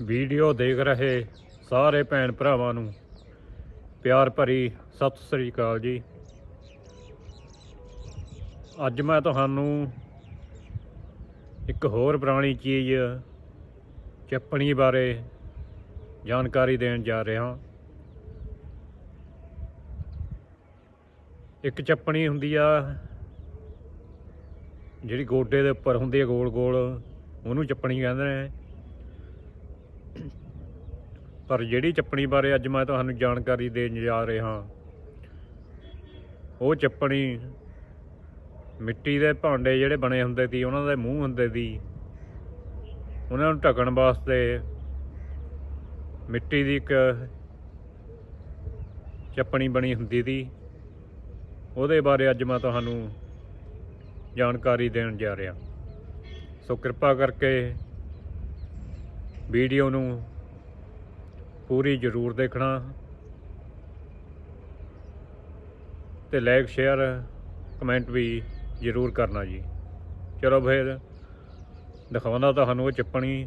Video ਦੇਖ ਰਹੇ ਸਾਰੇ ਭੈਣ ਭਰਾਵਾਂ ਨੂੰ। ਪਿਆਰ ਭਰੀ ਸਤਿ ਸ੍ਰੀ ਅਕਾਲ ਜੀ। ਅੱਜ ਮੈਂ ਤੁਹਾਨੂੰ ਇੱਕ ਹੋਰ ਪੁਰਾਣੀ ਚੀਜ਼ ਚੱਪਣੀ ਬਾਰੇ ਜਾਣਕਾਰੀ ਦੇਣ ਜਾ ਰਿਹਾ ਇੱਕ ਚੱਪਣੀ ਹੁੰਦੀ ਆ, ਜਿਹੜੀ ਗੋਡੇ ਦੇ ਉੱਪਰ ਹੁੰਦੀ ਹੈ ਗੋਲ ਗੋਲ ਉਹਨੂੰ ਚੱਪਣੀ ਕਹਿੰਦੇ ਨੇ। ਪਰ ਜਿਹੜੀ ਚੱਪਣੀ ਬਾਰੇ ਅੱਜ ਮੈਂ ਤੁਹਾਨੂੰ ਜਾਣਕਾਰੀ ਦੇਣ ਜਾ ਰਿਹਾ ਉਹ ਚੱਪਣੀ ਮਿੱਟੀ ਦੇ ਭਾਂਡੇ ਜਿਹੜੇ ਬਣੇ ਹੁੰਦੇ ਸੀ, ਉਹਨਾਂ ਦੇ ਮੂੰਹ ਹੁੰਦੇ ਸੀ, ਉਹਨਾਂ ਨੂੰ ਢੱਕਣ ਵਾਸਤੇ ਮਿੱਟੀ ਦੀ ਇੱਕ ਚੱਪਣੀ ਬਣੀ ਹੁੰਦੀ ਸੀ। ਉਹਦੇ ਬਾਰੇ ਅੱਜ ਮੈਂ ਤੁਹਾਨੂੰ ਜਾਣਕਾਰੀ ਦੇਣ ਜਾ ਰਿਹਾ। ਸੋ ਕਿਰਪਾ ਕਰਕੇ ਵੀਡੀਓ ਨੂੰ ਪੂਰੀ ਜ਼ਰੂਰ ਦੇਖਣਾ। ਤੇ ਲਾਈਕ ਸ਼ੇਅਰ ਕਮੈਂਟ ਵੀ ਜ਼ਰੂਰ ਕਰਨਾ ਜੀ। ਚਲੋ ਫਿਰ ਦਿਖਾਉਂਦਾ ਤੁਹਾਨੂੰ ਉਹ ਚੱਪਣੀ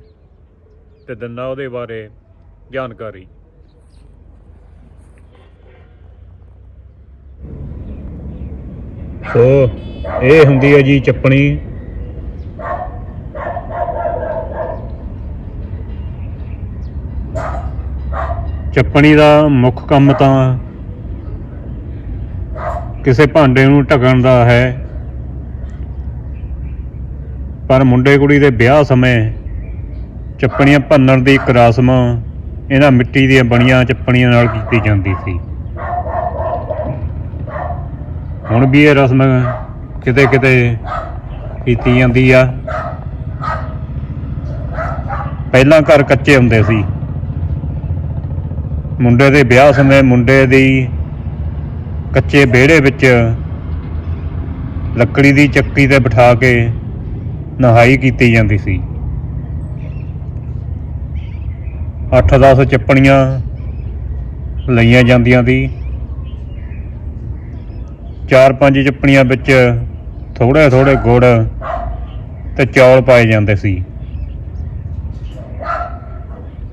ਤੇ ਦਿੰਦਾ ਉਹਦੇ ਬਾਰੇ ਜਾਣਕਾਰੀ। ਸੋ, ਇਹ ਹੁੰਦੀ ਹੈ ਜੀ ਚੱਪਣੀ। ਚੱਪਣੀ ਦਾ ਮੁੱਖ ਕੰਮ ਤਾਂ ਕਿਸੇ ਭਾਂਡੇ ਨੂੰ ਢਕਣ ਦਾ ਹੈ। ਪਰ ਮੁੰਡੇ ਕੁੜੀ ਦੇ ਵਿਆਹ ਸਮੇਂ ਚੱਪਣੀਆਂ ਭੰਨਣ ਦੀ ਇੱਕ ਰਸਮ ਇਹਨਾਂ ਮਿੱਟੀ ਦੀਆਂ ਬਣੀਆਂ ਚੱਪਣੀਆਂ ਨਾਲ ਕੀਤੀ ਜਾਂਦੀ ਸੀ। ਹੁਣ ਵੀ ਇਹ ਰਸਮ ਕਿਤੇ ਕਿਤੇ ਕੀਤੀ ਜਾਂਦੀ ਆ। ਪਹਿਲਾਂ ਘਰ ਕੱਚੇ ਹੁੰਦੇ ਸੀ। ਮੁੰਡੇ ਦੇ ਵਿਆਹ ਸਮੇਂ ਮੁੰਡੇ ਦੀ ਕੱਚੇ ਵਿਹੜੇ ਵਿੱਚ ਲੱਕੜੀ ਦੀ ਚੱਕੀ ਤੇ ਬਿਠਾ ਕੇ ਨਹਾਈ ਕੀਤੀ ਜਾਂਦੀ ਸੀ। 8-10 ਚੱਪਣੀਆਂ ਲਈਆਂ ਜਾਂਦੀਆਂ ਦੀ। ਚਾਰ ਪੰਜ ਚੱਪਣੀਆਂ ਵਿੱਚ ਥੋੜੇ ਥੋੜੇ ਗੁੜ ਤੇ ਚੌਲ ਪਾਏ ਜਾਂਦੇ ਸੀ।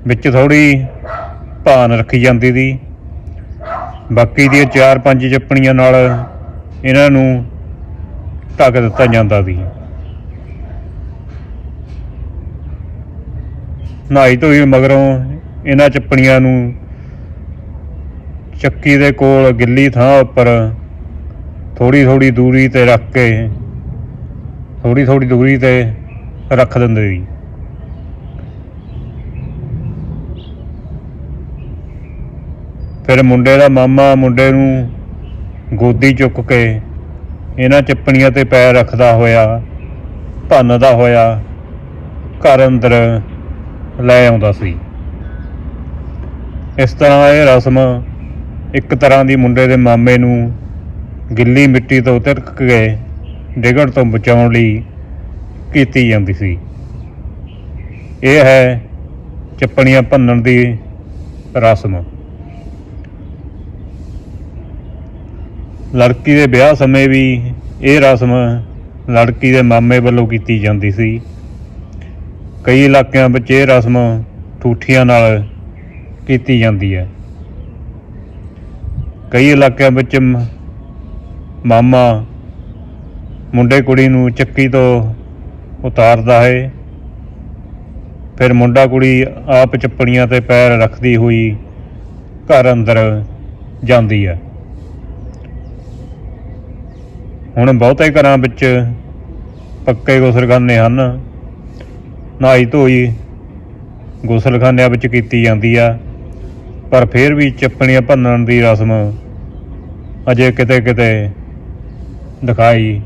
ਵਿੱਚ ਥੋੜੀ ਭਾਨ ਰੱਖੀ ਜਾਂਦੀ ਸੀ ਬਾਕੀ ਦੀਆਂ ਚਾਰ ਪੰਜ ਚੱਪਣੀਆਂ ਨਾਲ ਇਹਨਾਂ ਨੂੰ ਢੱਕ ਦਿੱਤਾ ਜਾਂਦਾ ਸੀ। ਨਹਾਈ ਧੋਈ ਮਗਰੋਂ ਇਹਨਾਂ ਚੱਪਣੀਆਂ ਨੂੰ ਚੱਕੀ ਦੇ ਕੋਲ ਗਿੱਲੀ ਥਾਂ ਉੱਪਰ ਥੋੜੀ ਥੋੜੀ ਦੂਰੀ ਤੇ ਰੱਖ ਕੇ ਥੋੜੀ ਥੋੜੀ ਦੂਰੀ ਤੇ ਰੱਖ ਦਿੰਦੇ ਸੀ। ਫਿਰ ਮੁੰਡੇ ਦਾ ਮਾਮਾ ਮੁੰਡੇ ਨੂੰ ਗੋਦੀ ਚੁੱਕ ਕੇ ਇਹਨਾਂ ਚੱਪਣੀਆਂ ਤੇ ਪੈਰ ਰੱਖਦਾ ਹੋਇਆ, ਭੰਨਦਾ ਹੋਇਆ ਘਰ ਅੰਦਰ ਲੈ ਆਉਂਦਾ ਸੀ। ਇਸ ਤਰ੍ਹਾਂ ਇਹ ਰਸਮ ਇੱਕ ਤਰ੍ਹਾਂ ਦੀ ਮੁੰਡੇ ਦੇ ਮਾਮੇ ਨੂੰ ਗਿੱਲੀ ਮਿੱਟੀ ਤੋਂ ਤਿਰਕ ਕੇ ਡਿੱਗਣ ਤੋਂ ਬਚਾਉਣ ਲਈ ਕੀਤੀ ਜਾਂਦੀ ਸੀ। ਇਹ ਹੈ ਚੱਪਣੀਆਂ ਭੰਨਣ ਦੀ ਰਸਮ। ਲੜਕੀ ਦੇ ਵਿਆਹ ਸਮੇਂ ਵੀ ਇਹ ਰਸਮ ਲੜਕੀ ਦੇ ਮਾਮੇ ਵੱਲੋਂ ਕੀਤੀ ਜਾਂਦੀ ਸੀ। ਕਈ ਇਲਾਕਿਆਂ ਵਿੱਚ ਇਹ ਰਸਮ ਠੂਠੀਆਂ ਨਾਲ ਕੀਤੀ ਜਾਂਦੀ ਹੈ। ਕਈ ਇਲਾਕਿਆਂ ਵਿੱਚ ਮਾਮਾ ਮੁੰਡੇ ਕੁੜੀ ਨੂੰ ਚੱਕੀ ਤੋਂ ਉਤਾਰਦਾ ਹੈ। ਫਿਰ ਮੁੰਡਾ ਕੁੜੀ ਆਪ ਚੱਪਣੀਆਂ ਤੇ ਪੈਰ ਰੱਖਦੀ ਹੋਈ ਘਰ ਅੰਦਰ ਜਾਂਦੀ ਹੈ। ਹੁਣ ਬਹੁਤੇ ਘਰਾਂ ਵਿੱਚ ਪੱਕੇ ਗੁਸਲਖਾਨੇ ਹਨ। ਨਹਾਈ ਧੋਈ ਗੁਸਲਖਾਨਿਆਂ ਵਿੱਚ ਕੀਤੀ ਜਾਂਦੀ ਆ। ਪਰ ਫਿਰ ਵੀ ਚੱਪਣੀਆਂ ਭੰਨਣ ਦੀ ਰਸਮ ਅਜੇ ਕਿਤੇ ਕਿਤੇ ਦਿਖਾਈ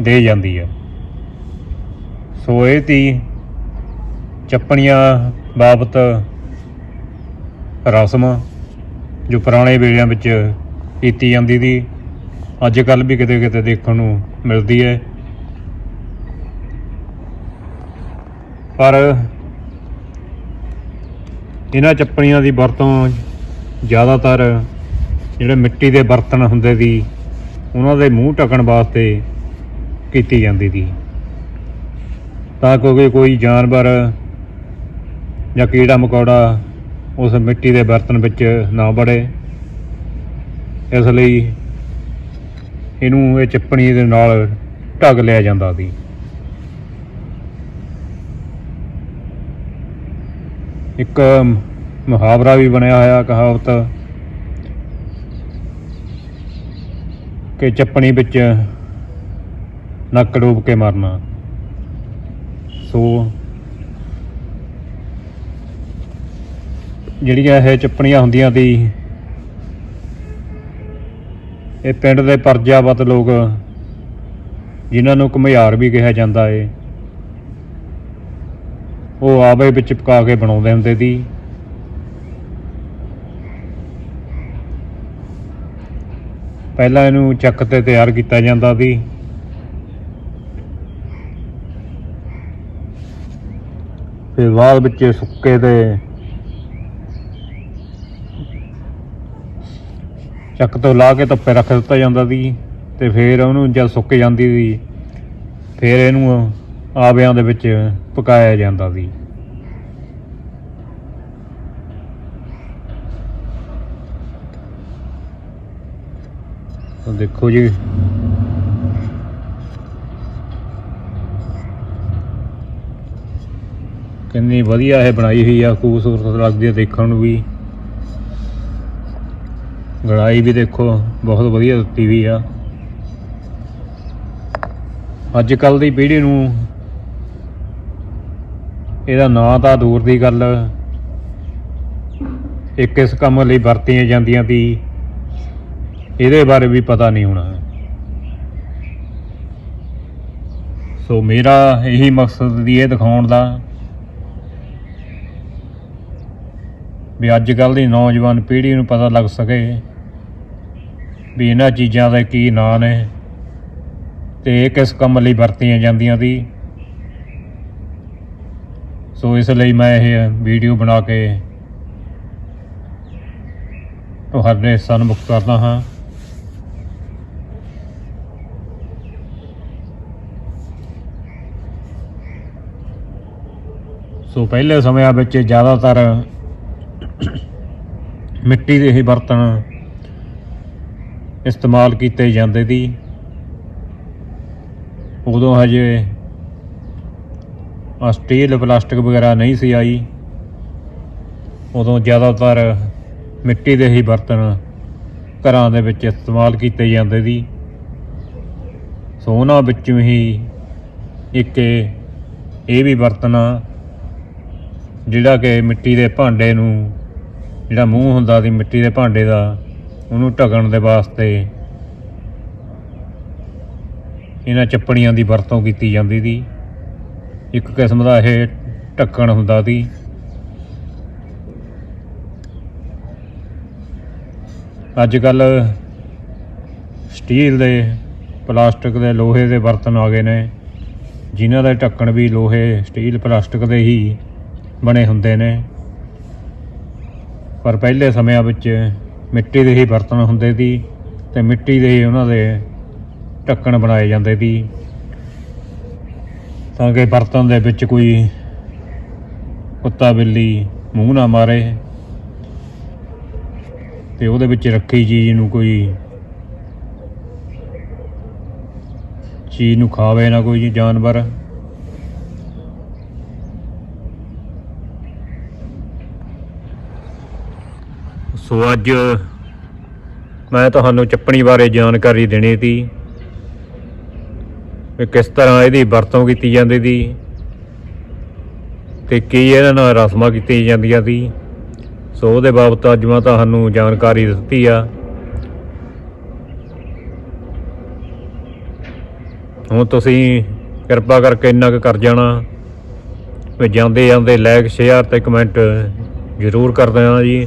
ਦੇ ਜਾਂਦੀ ਆ। ਸੋ ਇਹ ਤੀ ਚੱਪਣੀਆਂ ਬਾਬਤ ਰਸਮ ਜੋ ਪੁਰਾਣੇ ਵੇਲਿਆਂ ਵਿੱਚ ਕੀਤੀ ਜਾਂਦੀ ਸੀ ਅੱਜ ਕੱਲ ਵੀ ਕਿਤੇ ਕਿਤੇ ਦੇਖਣ ਨੂੰ ਮਿਲਦੀ ਹੈ। ਪਰ ਇਹਨਾਂ ਚੱਪਣੀਆਂ ਦੀ ਵਰਤੋਂ ਜ਼ਿਆਦਾਤਰ ਜਿਹੜੇ ਮਿੱਟੀ ਦੇ ਬਰਤਨ ਹੁੰਦੇ ਸੀ, ਉਹਨਾਂ ਦੇ ਮੂੰਹ ਢੱਕਣ ਵਾਸਤੇ ਕੀਤੀ ਜਾਂਦੀ ਸੀ। ਤਾਂ ਕਿਉਂਕਿ ਕੋਈ ਜਾਨਵਰ ਜਾਂ ਕੀੜਾ ਮਕੌੜਾ ਉਸ ਮਿੱਟੀ ਦੇ ਬਰਤਨ ਵਿੱਚ ਨਾ ਵੜੇ। ਇਸ ਲਈ ਇਹਨੂੰ ਇਹ ਚੱਪਣੀ ਦੇ ਨਾਲ ਢੱਗ ਲਿਆ ਜਾਂਦਾ ਸੀ। ਇੱਕ ਮੁਹਾਵਰਾ ਵੀ ਬਣਿਆ ਹੋਇਆ ਕਹਾਵਤ ਕਿ ਚੱਪਣੀ ਵਿੱਚ ਨੱਕ ਡੂਬ ਕੇ ਮਰਨਾ। ਸੋ ਜਿਹੜੀਆਂ ਇਹ ਚੱਪਣੀਆਂ ਹੁੰਦੀਆਂ ਸੀ ਇਹ ਪਿੰਡ ਦੇ ਪਰਜਾਵਤ ਲੋਕ, ਜਿਨ੍ਹਾਂ ਨੂੰ ਘੁਮਿਆਰ ਵੀ ਕਿਹਾ ਜਾਂਦਾ ਏ। ਉਹ ਆਵੇ ਵਿੱਚ ਪਕਾ ਕੇ ਬਣਾਉਂਦੇ ਹੁੰਦੇ ਸੀ। ਪਹਿਲਾਂ ਇਹਨੂੰ ਚੱਕ ਤੇ ਤਿਆਰ ਕੀਤਾ ਜਾਂਦਾ ਸੀ। ਫਿਰ ਬਾਅਦ ਵਿੱਚ ਸੁੱਕੇ ਤੇ ਚੱਕ ਤੋਂ ਲਾ ਕੇ ਧੁੱਪੇ ਰੱਖ ਦਿੱਤਾ ਜਾਂਦਾ ਸੀ ਤੇ ਫਿਰ ਉਹਨੂੰ ਜਦ ਸੁੱਕ ਜਾਂਦੀ ਸੀ, ਫਿਰ ਇਹਨੂੰ ਆਵਿਆਂ ਦੇ ਵਿੱਚ ਪਕਾਇਆ ਜਾਂਦਾ ਸੀ। ਦੇਖੋ ਜੀ। ਕਿੰਨੀ ਵਧੀਆ ਇਹ ਬਣਾਈ ਹੋਈ ਆ, ਖੂਬਸੂਰਤ ਲੱਗਦੀ ਹੈ ਦੇਖਣ ਨੂੰ ਵੀ। ਗੜਾਈ ਵੀ ਦੇਖੋ, ਬਹੁਤ ਵਧੀਆ ਦਿੱਤੀ ਵੀ ਆ। ਅੱਜ ਕੱਲ ਦੀ ਪੀੜ੍ਹੀ ਨੂੰ ਇਹਦਾ ਨਾਂ ਤਾਂ ਦੂਰ ਦੀ ਗੱਲ। ਇੱਕ ਇਸ ਕੰਮ ਲਈ ਵਰਤੀਆਂ ਜਾਂਦੀਆਂ ਸੀ। ਇਹਦੇ ਬਾਰੇ ਵੀ ਪਤਾ ਨਹੀਂ ਹੋਣਾ। ਸੋ ਮੇਰਾ ਇਹੀ ਮਕਸਦ ਦੀ ਇਹ ਦਿਖਾਉਣ ਦਾ ਵੀ ਅੱਜ ਕੱਲ ਦੀ ਨੌਜਵਾਨ ਪੀੜ੍ਹੀ ਨੂੰ ਪਤਾ ਲੱਗ ਸਕੇ ਵੀ ਇਹਨਾਂ ਚੀਜ਼ਾਂ ਦੇ ਕੀ ਨਾਂ ਨੇ ਤੇ ਇਹ ਕਿਸ ਕੰਮ ਲਈ ਵਰਤੀਆਂ ਜਾਂਦੀਆਂ ਸੀ। ਸੋ ਇਸ ਲਈ ਮੈਂ ਇਹ ਵੀਡੀਓ ਬਣਾ ਕੇ ਤੁਹਾਡੇ ਸਨਮੁਖ ਕਰਦਾ ਹਾਂ। ਸੋ ਪਹਿਲੇ ਸਮਿਆਂ ਵਿੱਚ ਜ਼ਿਆਦਾਤਰ ਮਿੱਟੀ ਦੇ ਹੀ ਬਰਤਨ ਇਸਤੇਮਾਲ ਕੀਤੇ ਜਾਂਦੇ ਸੀ ਉਦੋਂ ਹਜੇ ਸਟੀਲ ਪਲਾਸਟਿਕ ਵਗੈਰਾ ਨਹੀਂ ਸੀ ਆਈ। ਉਦੋਂ ਜ਼ਿਆਦਾਤਰ ਮਿੱਟੀ ਦੇ ਹੀ ਬਰਤਨ ਘਰਾਂ ਦੇ ਵਿੱਚ ਇਸਤੇਮਾਲ ਕੀਤੇ ਜਾਂਦੇ ਸੀ ਸੋ ਉਹਨਾਂ ਵਿੱਚੋਂ ਹੀ ਇੱਕ ਇਹ ਇਹ ਵੀ ਬਰਤਨ ਆ, ਜਿਹੜਾ ਕਿ ਮਿੱਟੀ ਦੇ ਭਾਂਡੇ ਨੂੰ, ਜਿਹੜਾ ਮੂੰਹ ਹੁੰਦਾ ਸੀ ਮਿੱਟੀ ਦੇ ਭਾਂਡੇ ਦਾ ਉਹਨੂੰ ਢਕਣ ਦੇ ਵਾਸਤੇ ਇਹਨਾਂ ਚੱਪਣੀਆਂ ਦੀ ਵਰਤੋਂ ਕੀਤੀ ਜਾਂਦੀ ਸੀ। ਇੱਕ ਕਿਸਮ ਦਾ ਇਹ ਢੱਕਣ ਹੁੰਦਾ ਸੀ। ਅੱਜ ਕੱਲ ਸਟੀਲ ਦੇ, ਪਲਾਸਟਿਕ ਦੇ, ਲੋਹੇ ਦੇ ਬਰਤਨ ਆ ਗਏ ਨੇ। ਜਿਨ੍ਹਾਂ ਦੇ ਢੱਕਣ ਵੀ ਲੋਹੇ, ਸਟੀਲ, ਪਲਾਸਟਿਕ ਦੇ ਹੀ ਬਣੇ ਹੁੰਦੇ ਨੇ। ਪਰ ਪਹਿਲੇ ਸਮਿਆਂ ਵਿੱਚ ਮਿੱਟੀ ਦੇ ਹੀ ਬਰਤਨ ਹੁੰਦੇ ਸੀ ਤੇ ਮਿੱਟੀ ਦੇ ਹੀ ਉਹਨਾਂ ਦੇ ਢੱਕਣ ਬਣਾਏ ਜਾਂਦੇ ਸੀ ਤਾਂ ਕਿ ਬਰਤਨ ਦੇ ਵਿੱਚ ਕੋਈ ਕੁੱਤਾ ਬਿੱਲੀ ਮੂੰਹ ਨਾ ਮਾਰੇ ਤੇ ਉਹਦੇ ਵਿੱਚ ਰੱਖੀ ਚੀਜ਼ ਨੂੰ ਕੋਈ ਚੀਜ਼ ਨੂੰ ਖਾਵੇ ਨਾ ਕੋਈ ਜਾਨਵਰ। ਸੋ ਅੱਜ ਮੈਂ ਤੁਹਾਨੂੰ ਚੱਪਣੀ ਬਾਰੇ ਜਾਣਕਾਰੀ ਦੇਣੀ ਸੀ ਵੀ ਕਿਸ ਤਰ੍ਹਾਂ ਇਹਦੀ ਵਰਤੋਂ ਕੀਤੀ ਜਾਂਦੀ ਸੀ ਤੇ ਕੀ ਇਹਨਾਂ ਨਾਲ ਰਸਮਾਂ ਕੀਤੀਆਂ ਜਾਂਦੀਆਂ ਸੀ। ਸੋ ਉਹਦੇ ਬਾਬਤ ਅੱਜ ਮੈਂ ਤੁਹਾਨੂੰ ਜਾਣਕਾਰੀ ਦਿੱਤੀ ਆ। ਹੁਣ ਤੁਸੀਂ ਕਿਰਪਾ ਕਰਕੇ ਇੰਨਾ ਕੁ ਕਰ ਜਾਣਾ ਵੀ ਜਾਂਦੇ ਜਾਂਦੇ ਲਾਈਕ ਸ਼ੇਅਰ ਤੇ ਕਮੈਂਟ ਜ਼ਰੂਰ ਕਰ ਦੇਣਾ ਜੀ।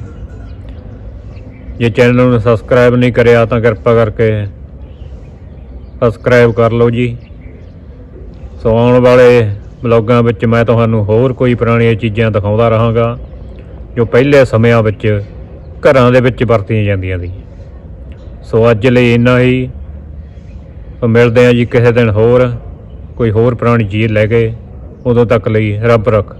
ਜੇ ਚੈਨਲ ਨੂੰ ਸਬਸਕ੍ਰਾਈਬ ਨਹੀਂ ਕਰਿਆ ਤਾਂ ਕਿਰਪਾ ਕਰਕੇ ਸਬਸਕ੍ਰਾਈਬ ਕਰ ਲਓ ਜੀ। ਸੋ ਆਉਣ ਵਾਲੇ ਬਲੌਗਾਂ ਵਿੱਚ ਮੈਂ ਤੁਹਾਨੂੰ ਹੋਰ ਕੋਈ ਪੁਰਾਣੀਆਂ ਚੀਜ਼ਾਂ ਦਿਖਾਉਂਦਾ ਰਹਾਂਗਾ, ਜੋ ਪਹਿਲੇ ਸਮਿਆਂ ਵਿੱਚ ਘਰਾਂ ਦੇ ਵਿੱਚ ਵਰਤੀਆਂ ਜਾਂਦੀਆਂ ਸੀ। ਸੋ ਅੱਜ ਲਈ ਇੰਨਾ ਹੀ। ਮਿਲਦੇ ਹਾਂ ਜੀ ਕਿਸੇ ਦਿਨ ਹੋਰ, ਕੋਈ ਹੋਰ ਪੁਰਾਣੀ ਚੀਜ਼ ਲੈ ਕੇ। ਉਦੋਂ ਤੱਕ ਲਈ ਰੱਬ ਰੱਖ।